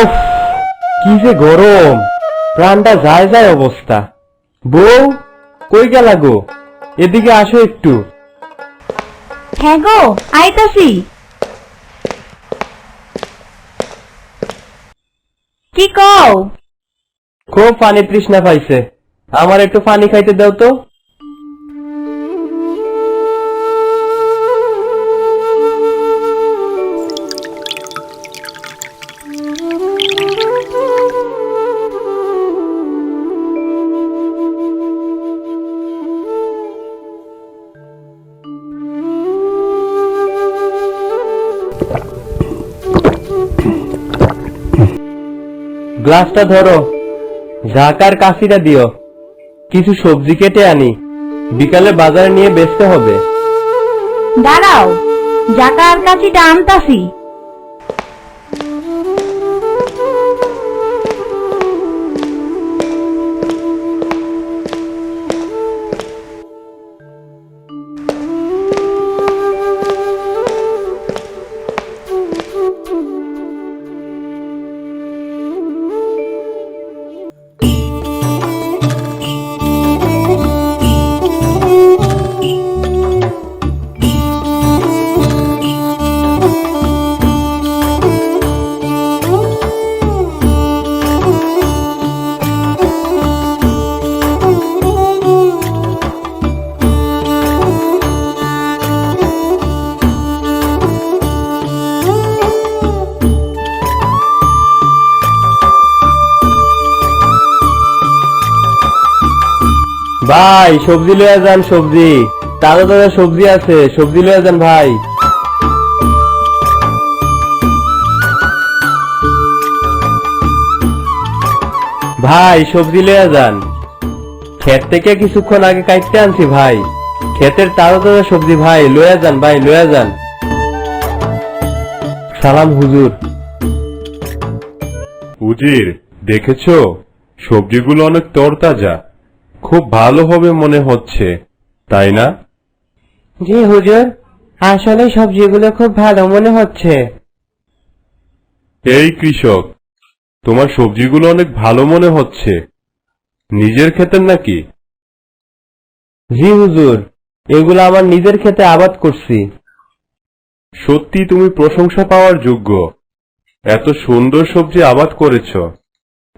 ওফ কি যে গরম। প্রাণটা যায় যায় অবস্থা। বউ কই গেলা গো? এদিকে আসো একটু। হ্যাঁ গো আইতাছি। কি কও? খুব পানি তৃষ্ণা পাইছে। আমার একটু পানি খাইতে দাও তো। গ্লাসটা ধরো। ঝাঁকার কাশিটা দিও। কিছু সবজি কেটে আনি। বিকালে বাজারে নিয়ে বেচতে হবে। দাঁড়াও। জাকা আর কাশিটা আনতাছি। ভাই, সবজি লয়ে যান সবজি। তাজা তাজা সবজি আছে, সবজি লয়ে যান ভাই। ভাই, সবজি লয়ে যান। ক্ষেত থেকে কিছুক্ষণ আগে কাটতে আনছি ভাই। ক্ষেতের তাজা তাজা সবজি ভাই, লয়ে যান ভাই, লয়ে যান। সালাম হুজুর। উজির দেখেছ? সবজিগুলো অনেক তরতাজা। খুব ভালো হবে মনে হচ্ছে তাই না? জি হুজুর। আসলে সবজিগুলো খুব ভালো মনে হচ্ছে। এই কৃষক তোমার সবজিগুলো অনেক ভালো মনে হচ্ছে। নিজের ক্ষেতের নাকি? জি হুজুর। এগুলো আমার নিজের ক্ষেতে আবাদ করছি। সত্যি তুমি প্রশংসা পাওয়ার যোগ্য। এত সুন্দর সবজি আবাদ করেছ।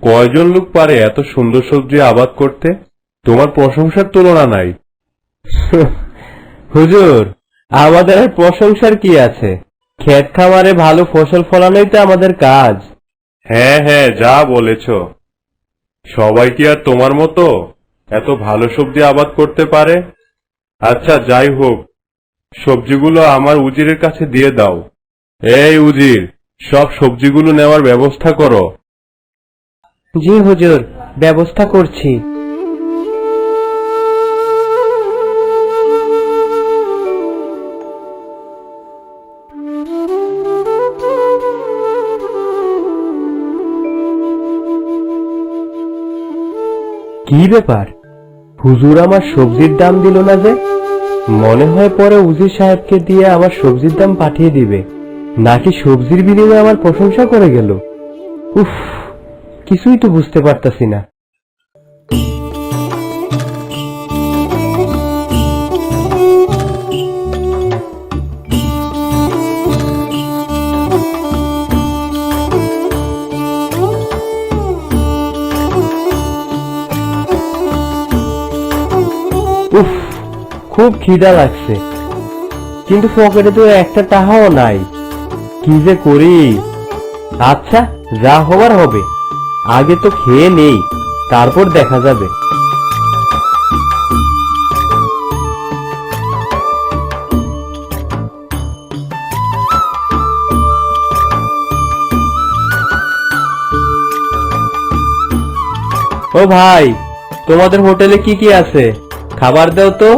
কয়জন লোক পারে এত সুন্দর সবজি আবাদ করতে? তোমার প্রশংসার তুলনা নাই। হুজুর আমাদের আর প্রশংসার কি আছে? ক্ষেত খামারে ভালো ফসল ফলানোই তো আমাদের কাজ। হ্যাঁ হ্যাঁ যা বলেছ। সবাই কি আর তোমার মতো এত ভালো সবজি আবাদ করতে পারে? আচ্ছা যাই হোক সবজিগুলো আমার উজিরের কাছে দিয়ে দাও। এই উজির সব সবজিগুলো নেওয়ার ব্যবস্থা করো। জি হুজুর ব্যবস্থা করছি। কি ব্যাপার? হুজুর আমার সবজির দাম দিল না যে? মনে হয় পরে উজির সাহেবকে দিয়ে আমার সবজির দাম পাঠিয়ে দিবে। নাকি সবজির বিনিময়ে আমার প্রশংসা করে গেল? উফ, কিছুই তো বুঝতে পারতাছি না। খুব খিদা লাগছে। কিন্তু পকেটে তো একটা টাকাও নাই। কি যে করি? আচ্ছা যা হবার হবে। আগে তো খেয়ে নেই, তারপর দেখা যাবে। ও ভাই, তোমাদের হোটেলে কি কি আছে? খাবার দাও তো।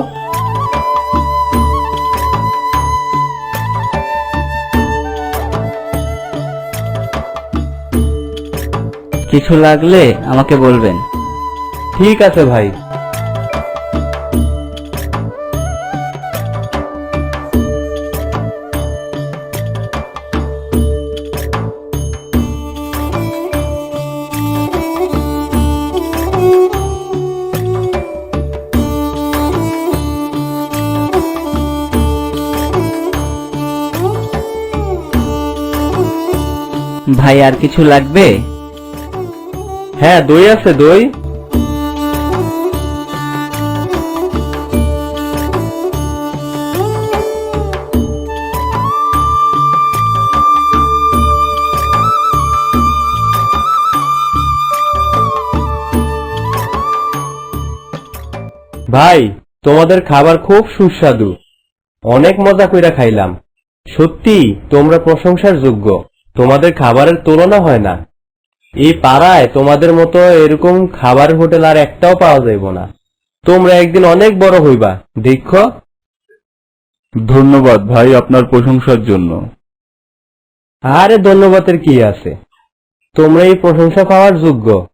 কিছু লাগলে আমাকে বলবেন। ঠিক আছে ভাই। ভাই আর কিছু লাগবে? হ্যাঁ দই আছে, দই। ভাই, তোমাদের খাবার খুব সুস্বাদু। অনেক মজা কইরা খাইলাম। সত্যি, তোমরা প্রশংসার যোগ্য। তোমাদের খাবারের তুলনা হয় না। এই পাড়ায় তোমাদের মতো এরকম খাবার হোটেল আর একটাও পাওয়া যাইব না। তোমরা একদিন অনেক বড় হইবা দেখো ধন্যবাদ ভাই আপনার প্রশংসার জন্য। আরে ধন্যবাদের কি আছে? তোমরা এই প্রশংসা পাওয়ার যোগ্য।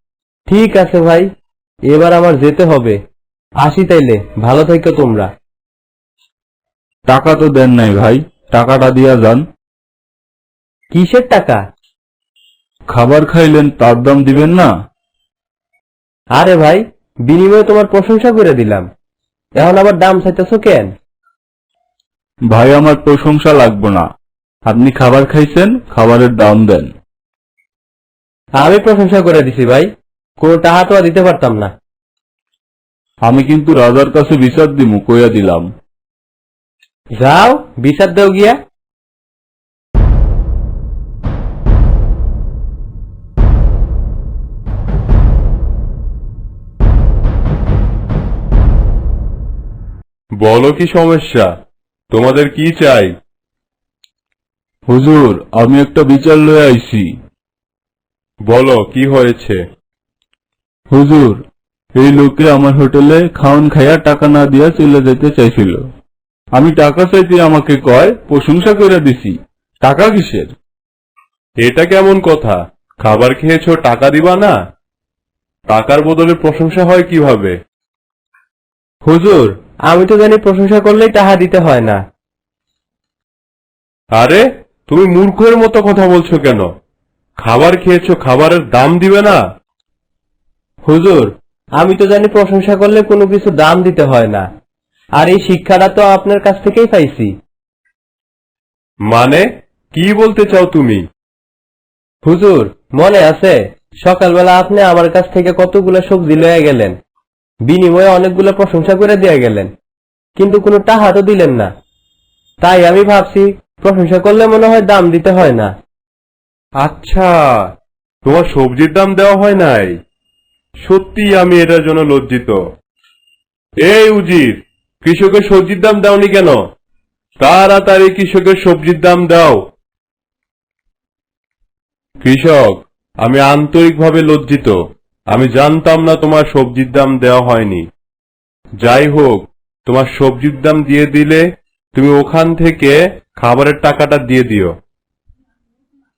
ঠিক আছে ভাই এবার আমার যেতে হবে। আসি তাইলে ভালো থেকো তোমরা। টাকা তো দেন নাই ভাই টাকাটা দিয়া যান। কিসের টাকা? খাবার খাইলেন তার দাম দিবেন না? আরে ভাই বিনিময়ে তোমার প্রশংসা করে দিলাম। এখন আবার দাম চাইতেছো কেন? ভাই আমার প্রশংসা লাগবে না। আপনি খাবার খাইছেন খাবারের দাম দেন। আমি প্রশংসা করে দিছি ভাই কোনো টাকা তো আর দিতে পারতাম না। আমি কিন্তু রাজার কাছে বিচার দিমু কইয়া দিলাম। যাও বিচার দেও গিয়া। বলো কি সমস্যা? তোমাদের কি চাই? হুজুর আমি একটা বিচার লয়ে আইছি। বলো কি হয়েছে? হুজুর এই লোকে আমার হোটেলে খাওয়ান খাইয়া টাকা না দিয়া চলে যেতে চাইছিল। আমি টাকা চাইতে আমাকে কয় প্রশংসা করে দিছি। টাকা কিসের? এটা কেমন কথা? খাবার খেয়েছো টাকা দিবা না? টাকার বদলে প্রশংসা হয় কীভাবে? হুজুর আমি তো জানি প্রশংসা করলেই টাকা দিতে হয় না। আরে তুমি মূর্খের মতো কথা বলছো কেন? খাবার খেয়েছো খাবারের দাম দিবে না? হুজুর আমি তো জানি প্রশংসা করলে কোনো কিছু দাম দিতে হয় না। আর এই শিক্ষাটা তো আপনার কাছ থেকেই পাইছি। মানে কি বলতে চাও তুমি? হুজুর মনে আছে সকালবেলা আপনি আমার কাছ থেকে কতগুলো সবজি লয়ে গেলেন। বিনিময়ে অনেকগুলো প্রশংসা করে দিয়ে গেলেন। কিন্তু কোনো টাকা তো দিলেন না। তাই আমি ভাবছি, প্রশংসা করলে মনে হয় দাম দিতে হয় না। আচ্ছা তোমার সবজির দাম দেওয়া হয় নাই। সত্যি আমি এটার জন্য লজ্জিত। এই উজির, কৃষকের সবজির দাম দাওনি কেন? তাড়াতাড়ি কৃষকের সবজির দাম দাও। কৃষক, আমি আন্তরিকভাবে লজ্জিত। আমি জানতাম না তোমার সবজির দাম দেওয়া হয়নি। যাই হোক, তোমার সবজির দাম দিয়ে দিলে তুমি ওখান থেকে খাবারের টাকাটা দিয়ে দিও।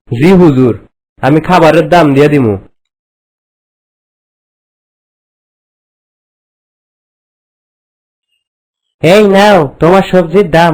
জি হুজুর, আমি খাবারের দাম দিয়ে দিমু। এই নাও, তোমার সবজির দাম।